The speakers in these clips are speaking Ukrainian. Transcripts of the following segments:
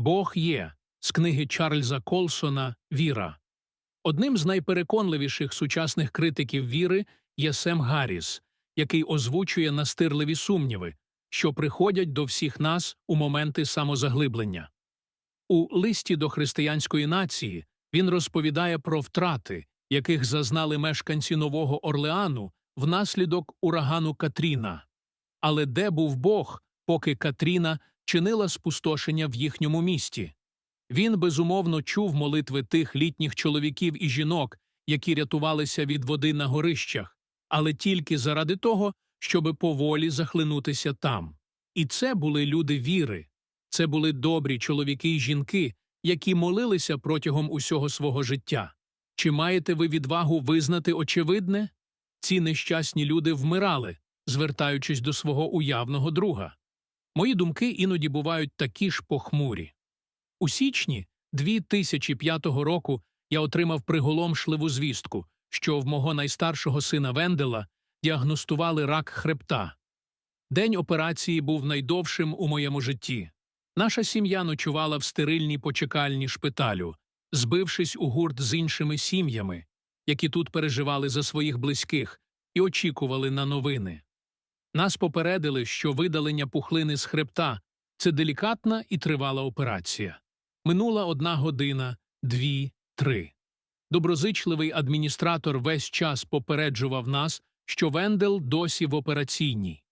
Бог є з книги Чарльза Колсона Віра. Одним з найпереконливіших сучасних критиків віри є Сем Гарріс, який озвучує настирливі сумніви, що приходять до всіх нас у моменти самозаглиблення. У листі до християнської нації він розповідає про втрати, яких зазнали мешканці Нового Орлеану внаслідок урагану Катріна. Але де був Бог, поки Катріна чинила спустошення в їхньому місті? Він безумовно чув молитви тих літніх чоловіків і жінок, які рятувалися від води на горищах, але тільки заради того, щоби поволі захлинутися там. І це були люди віри, це були добрі чоловіки й жінки, які молилися протягом усього свого життя. Чи маєте ви відвагу визнати очевидне? Ці нещасні люди вмирали, звертаючись до свого уявного друга. Мої думки іноді бувають такі ж похмурі. У січні 2005 року я отримав приголомшливу звістку, що в мого найстаршого сина Вендела діагностували рак хребта. День операції був найдовшим у моєму житті. Наша сім'я ночувала в стерильній почекальні шпиталю, збившись у гурт з іншими сім'ями, які тут переживали за своїх близьких і очікували на новини. Нас попередили, що видалення пухлини з хребта це делікатна і тривала операція. Минула одна година, дві, три. Доброзичливий адміністратор весь час попереджував нас, що Вендел досі в операційній.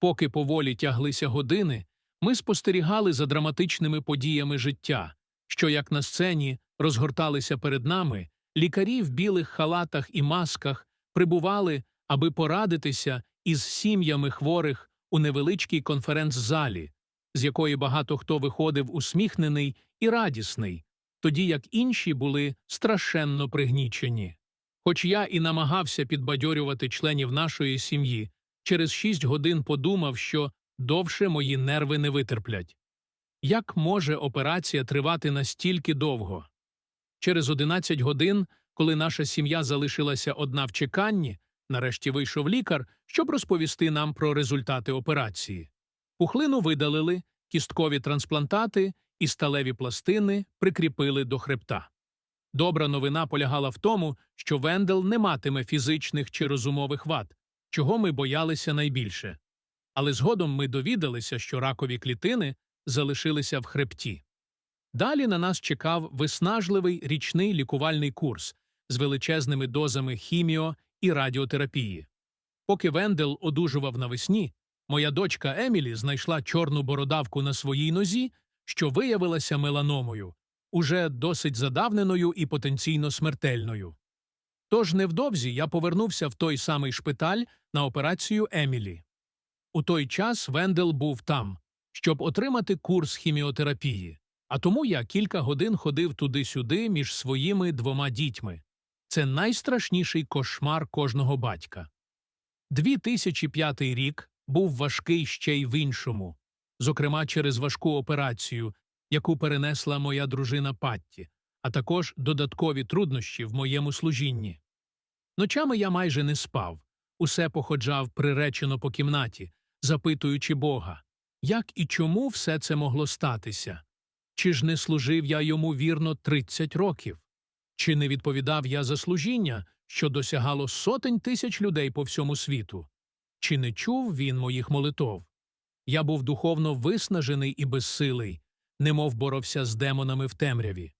Поки поволі тяглися години, ми спостерігали за драматичними подіями життя, що, як на сцені, розгорталися перед нами, лікарі в білих халатах і масках прибували, аби порадитися із сім'ями хворих у невеличкій конференц-залі, з якої багато хто виходив усміхнений і радісний, тоді як інші були страшенно пригнічені. Хоч я і намагався підбадьорювати членів нашої сім'ї, через шість годин подумав, що довше мої нерви не витерплять. Як може операція тривати настільки довго? Через 11 годин, коли наша сім'я залишилася одна в чеканні, нарешті вийшов лікар, щоб розповісти нам про результати операції. Пухлину видалили, кісткові трансплантати і сталеві пластини прикріпили до хребта. Добра новина полягала в тому, що Вендел не матиме фізичних чи розумових вад, чого ми боялися найбільше. Але згодом ми довідалися, що ракові клітини залишилися в хребті. Далі на нас чекав виснажливий річний лікувальний курс з величезними дозами хіміо і радіотерапії. Поки Вендел одужував навесні, моя дочка Емілі знайшла чорну бородавку на своїй нозі, що виявилася меланомою, уже досить задавненою і потенційно смертельною. Тож невдовзі я повернувся в той самий шпиталь на операцію Емілі. У той час Вендел був там, щоб отримати курс хіміотерапії, а тому я кілька годин ходив туди-сюди між своїми двома дітьми. Це найстрашніший кошмар кожного батька. 2005 рік був важкий ще й в іншому, зокрема через важку операцію, яку перенесла моя дружина Патті, а також додаткові труднощі в моєму служінні. Ночами я майже не спав, усе походжав приречено по кімнаті, запитуючи Бога, як і чому все це могло статися? Чи ж не служив я йому вірно 30 років? Чи не відповідав я за служіння, що досягало сотень тисяч людей по всьому світу? Чи не чув він моїх молитов? Я був духовно виснажений і безсилий, немов боровся з демонами в темряві.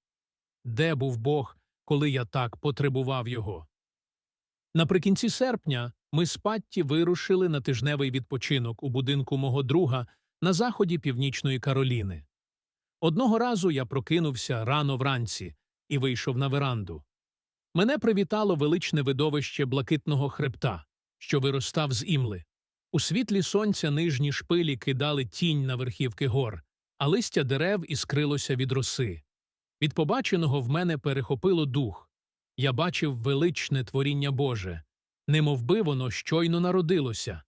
Де був Бог, коли я так потребував його? Наприкінці серпня ми з Патті вирушили на тижневий відпочинок у будинку мого друга на заході Північної Кароліни. Одного разу я прокинувся рано вранці і вийшов на веранду. Мене привітало величне видовище блакитного хребта, що виростав з імли. У світлі сонця нижні шпилі кидали тінь на верхівки гор, а листя дерев іскрилося від роси. Від побаченого в мене перехопило дух. Я бачив величне творіння Боже, немовби воно щойно народилося.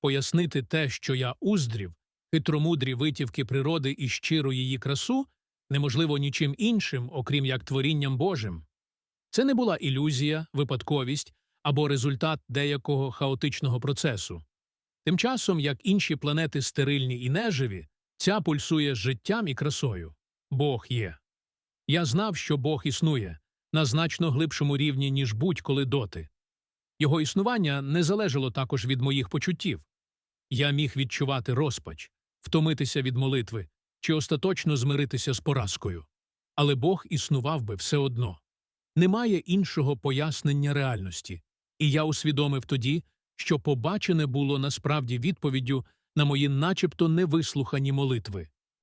Пояснити те, що я уздрів, хитромудрі витівки природи і щиру її красу, неможливо нічим іншим, окрім як творінням Божим. Це не була ілюзія, випадковість або результат деякого хаотичного процесу. Тим часом, як інші планети стерильні і неживі, ця пульсує життям і красою. Бог є. Я знав, що Бог існує на значно глибшому рівні, ніж будь-коли доти. Його існування не залежало також від моїх почуттів. Я міг відчувати розпач, втомитися від молитви чи остаточно змиритися з поразкою. Але Бог існував би все одно. Немає іншого пояснення реальності, і я усвідомив тоді, що побачене було насправді відповіддю на мої начебто невислухані молитви.